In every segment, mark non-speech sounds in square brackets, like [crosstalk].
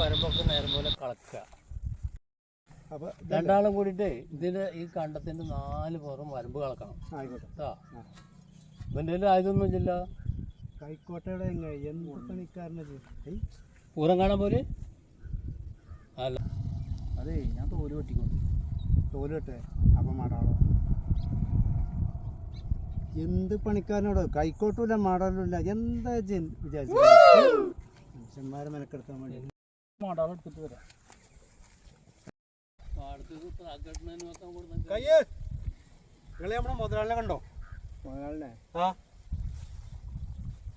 വരമ്പൊക്കെ നേരം പോലെ കളക്കുക. അപ്പൊ രണ്ടാളും കൂടിയിട്ട് ഇതിന് ഈ കണ്ടത്തിന്റെ നാല് പുറം വരമ്പ് കളക്കണം. ആയിക്കോട്ടെ. ഇവന്റെ ആയതൊന്നും ഇല്ല കൈക്കോട്ടയുടെ എങ്ങനെ എന്ത് പണിക്കാരനത്? പൂരം കാണാൻ പോലെ അല്ല. അതെ ഞാൻ തോൽ വെട്ടിക്കൊണ്ട്. തോൽ വെട്ടേ. അപ്പം മാടാളോ. എന്ത് പണിക്കാരനോടോ? മാടാലും ഇല്ല എന്താ വിചാരിച്ചു മനുഷ്യന്മാരെ മെനക്കെടുത്താൻ വേണ്ടി മാടാളം എടുത്തിട്ട് വരാം. കയ്യേ. നിങ്ങൾ നമ്മുടെ മുതലാളിനെ കണ്ടോ? മുതലാളിനെ? ആ.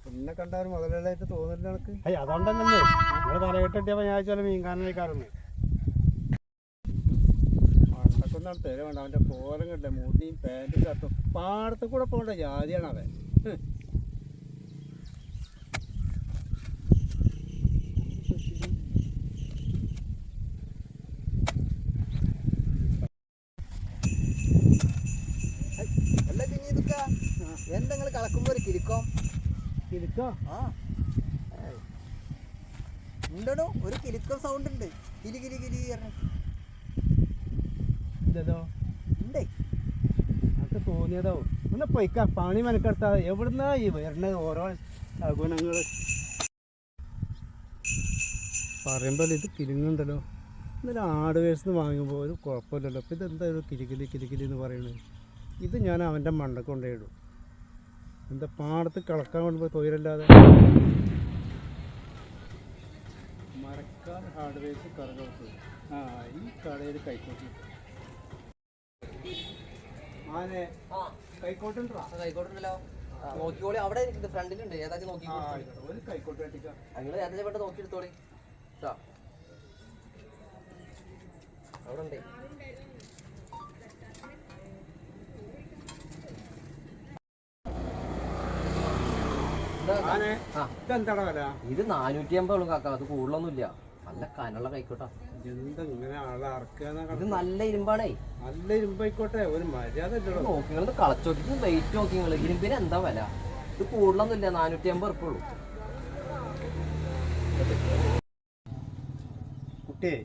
എന്നെ കണ്ടാൽ മുതലാളിയായിട്ട് തോന്നില്ല എനിക്ക് അയ്യ അതുകൊണ്ടല്ലേ നിങ്ങൾ തലകെട്ടിയപ്പോ ഞാൻ ചില മീൻകാരനേക്കാറുണ്ട് പണ്ടക്കൊന്നാണ് തേര വേണ്ട. അവന്റെ കോലം കണ്ടേ മൂട്ടിയും പാന്റും ഷർട്ടും. പാടത്ത് കൂടെ പോകേണ്ട ജാതിയാണ് അവൻ. എന്താ നിങ്ങൾ കളക്കുമ്പോ ഒരു കിലുക്കോ ഇരിക്കോ ആ. ഉണ്ടോ ഒരു കിലുക്കം സൗണ്ട് ഉണ്ട്. കിലി കിലി കിലി. ഇല്ലല്ലോ ഉണ്ടേ. എനിക്ക് തോന്നിയതോ? ഒന്ന് പൊയ്ക്ക പണി മെനക്കെടുത്താ എവിടുന്നാ ഈ വരുന്ന ഓരോ ഗുണങ്ങൾ പറയുമ്പോൾ ഇത് കിലുങ്ങുണ്ടല്ലോ ഇന്നലെ ആട് വേസ്റ്റ് വാങ്ങുമ്പോൾ ഒരു കുഴപ്പമില്ലല്ലോ. അപ്പോൾ ഇതെന്താ ഒരു കിലിക്കിലി കിലിക്കിലി എന്ന് പറയുന്നത്? ഇത് ഞാൻ അവന്റെ മണ്ടക്കൊണ്ടേ കൊണ്ടേയിടും എന്താ പാടത്ത് കളക്കാൻ വേണ്ടി തൊഴിലല്ലാതെ? ഫ്രണ്ടിലുണ്ട്. ഏതാ നോക്കി ഒരു നോക്കിയെടുത്തോളി അവിടെ ഉണ്ട്. ഇതെന്താടാ വില? ഇത് നാനൂറ്റി അമ്പത് ഉള്ളു കാക്ക അത് കൂടുതലൊന്നുമില്ല. നല്ല കനുള്ള കൈക്കോട്ടാ. എന്താ ഇങ്ങനെ ഇത് നല്ല ഇരുമ്പാണേ. നല്ല ഇരുമ്പായിക്കോട്ടെ ഒരു മര്യാദ നോക്കി കളച്ചോക്കി വെയിറ്റ് നോക്കി നിങ്ങൾ ഇരുമ്പിന് എന്താ വില? ഇത് കൂടുതലൊന്നുമില്ല നാനൂറ്റി അമ്പത് ഉറുപ്പ ഉള്ളൂ. കുട്ടിയെ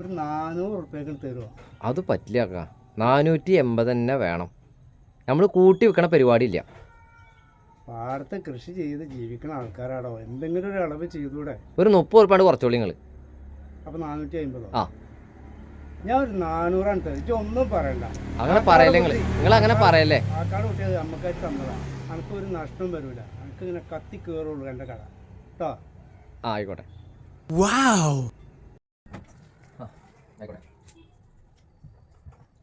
ഒരു നാനൂറ് ഉറുപ്പ്യക്ക് തരുമോ അത് പറ്റില്ല അക്കാ നാനൂറ്റി എൺപത് തന്നെ വേണം. നമ്മൾ കൂട്ടി വെക്കണ പരിപാടിയില്ല. പാടത്ത് കൃഷി ചെയ്ത് ജീവിക്കുന്ന ആൾക്കാരാടോ? എന്തെങ്കിലും ഒരു അളവ് ചെയ്തൂടെ? ഒരു മുപ്പത് ഉറുപ്പാണ് കുറച്ചോളി നിങ്ങൾ അപ്പൊ നാനൂറ്റി അമ്പതോ ആ. ഞാൻ ഒരു നാനൂറാണ് തരും. ഒന്നും പറയണ്ട. അങ്ങനെ പറയല്ലേ നിങ്ങൾ നിങ്ങൾ അങ്ങനെ പറയല്ലേ? ആൾക്കാട് കുട്ടിയത് അമ്മക്കാർ തന്നതാ. എനിക്ക് ഒരു നഷ്ടം വരൂല. എനിക്ക് ഇങ്ങനെ കത്തി കയറുള്ളൂ എന്റെ കട കേട്ടോ ആ ആയിക്കോട്ടെ. ആയിക്കോട്ടെ.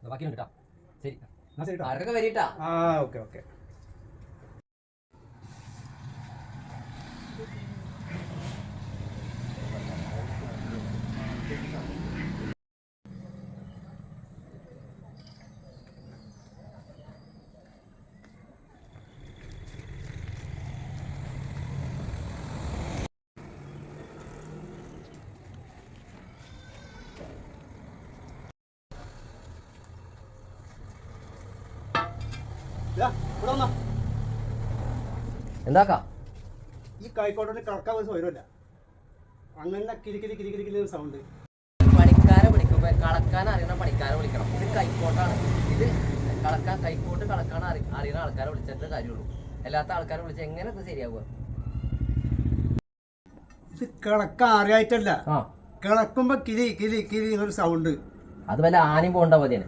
ബാക്കി ഉണ്ട് ശരി. ആ ഓക്കെ ഓക്കെ. എന്താക്കാ? ഈ കായ്ക്കോട്ടോട് കടക്കാൻ ഒരു സ്വരമില്ല അങ്ങനെ കിരിക്കിരി കിരിക്കിരി കിരി സൗണ്ട് പണിക്കാരെ വിളിക്കുമ്പോ കളക്കാൻ അറിയണ പണിക്കാരെ വിളിക്കണം. ഇത് കൈക്കോട്ടാണ്. ഇത് കളക്കാൻ കൈക്കോട്ട് കളക്കാൻ അറി അറിയുന്ന ആൾക്കാരെ വിളിച്ചിട്ട് കാര്യമുള്ളൂ. അല്ലാത്ത ആൾക്കാരെ വിളിച്ച് എങ്ങനെ ഇത് ശരിയാവുക? ഇത് കിളക്കാൻ അറിയായിട്ടല്ല. കിളക്കുമ്പോ കിരി കിരി കിരി എന്നൊരു സൗണ്ട് അത് വല്ല ആനയും പോകേണ്ട മതിയാണ്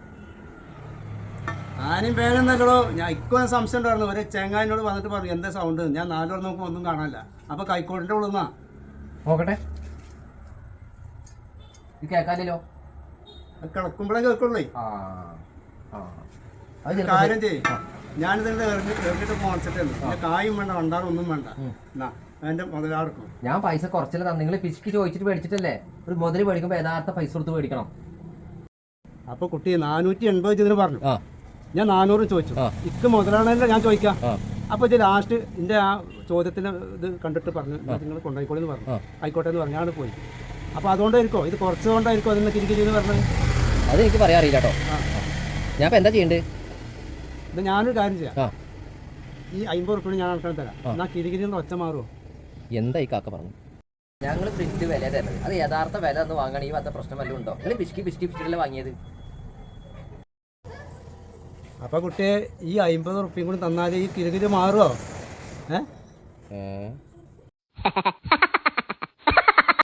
ആനും പേരെന്നല്ലോ ഞാൻ ഇക്കോ സംശയം ഉണ്ടായിരുന്നു. ഒരു ചെങ്ങാനോട് വന്നിട്ട് പറഞ്ഞു എന്താ സൗണ്ട് ഞാൻ നാലോട് നോക്കുമ്പോൾ ഒന്നും കാണാനില്ല. അപ്പൊ കൈക്കോട്ടിന്റെ ഉള്ളുന്നാ നോക്കട്ടെ. കേക്കാലോ കിടക്കുമ്പോഴേ കേൾക്കുള്ളേ. കാര്യം ചെയ്യും. ഞാനിതിന്റെ പോണിച്ചിട്ട് പിന്നെ കായും വേണ്ട വണ്ടാറും ഒന്നും വേണ്ട. ഉം. എന്നാ എന്റെ മുതലാർക്കും ഞാൻ പൈസ കുറച്ചല്ലേ നിങ്ങൾ പിശുക്ക് ചോദിച്ചിട്ട് മേടിച്ചിട്ടല്ലേ ഒരു മുതൽ മേടിക്കുമ്പോൾ യഥാർത്ഥ പൈസ കൊടുത്ത് മേടിക്കണം അപ്പൊ കുട്ടി നാനൂറ്റി എൺപത് ഇതിന് പറഞ്ഞു. ഞാൻ നാനൂറ് ചോദിച്ചു. ഇക്ക് മുതലാണല്ലോ ഞാൻ ചോദിക്കാം. അപ്പോൾ അപ്പൊ ഇത് ലാസ്റ്റ് എന്റെ ആ ചോദ്യത്തിന് ഇത് കണ്ടിട്ട് പറഞ്ഞു. നിങ്ങൾ കൊണ്ടുപോയിക്കോളി എന്ന് പറഞ്ഞു. ആയിക്കോട്ടെ എന്ന് പറഞ്ഞാണ് പോയി അപ്പൊ അതുകൊണ്ടായിരിക്കോ? ഇത് കുറച്ചുകൊണ്ടായിരിക്കോ അതിന്റെ തിരികെ എന്ന് പറഞ്ഞത്? അത് എനിക്ക് പറയാൻ അറിയില്ല കേട്ടോ ഞാൻ എന്താ ചെയ്യണ്ടേ? ഇത് ഞാനൊരു കാര്യം ചെയ്യാം. ഈ അമ്പത് റുപ്യ ഞാൻ ആൾക്കാർ തരാം. എന്നാ കിരികിരി ഒച്ച മാറുമോ എന്താ ഈ കാക്ക പറഞ്ഞു ഞങ്ങൾ പ്രിന്റ് വില തരുന്നത് അത് യഥാർത്ഥ വില ഒന്ന് വാങ്ങണമെങ്കിൽ ഈ വന്ന പ്രശ്നം വല്ലതും ഉണ്ടോ? നിങ്ങൾ ബിസ്കി ബിസ്കി ബിസ്കിട്ടല്ലേ വാങ്ങിയത്? അപ്പോൾ കുട്ടിയെ ഈ അമ്പത് ഉറുപ്പ്യം കൂടി തന്നാലേ ഈ കിലുകിൽ മാറുമോ ഏ? ഏ [laughs]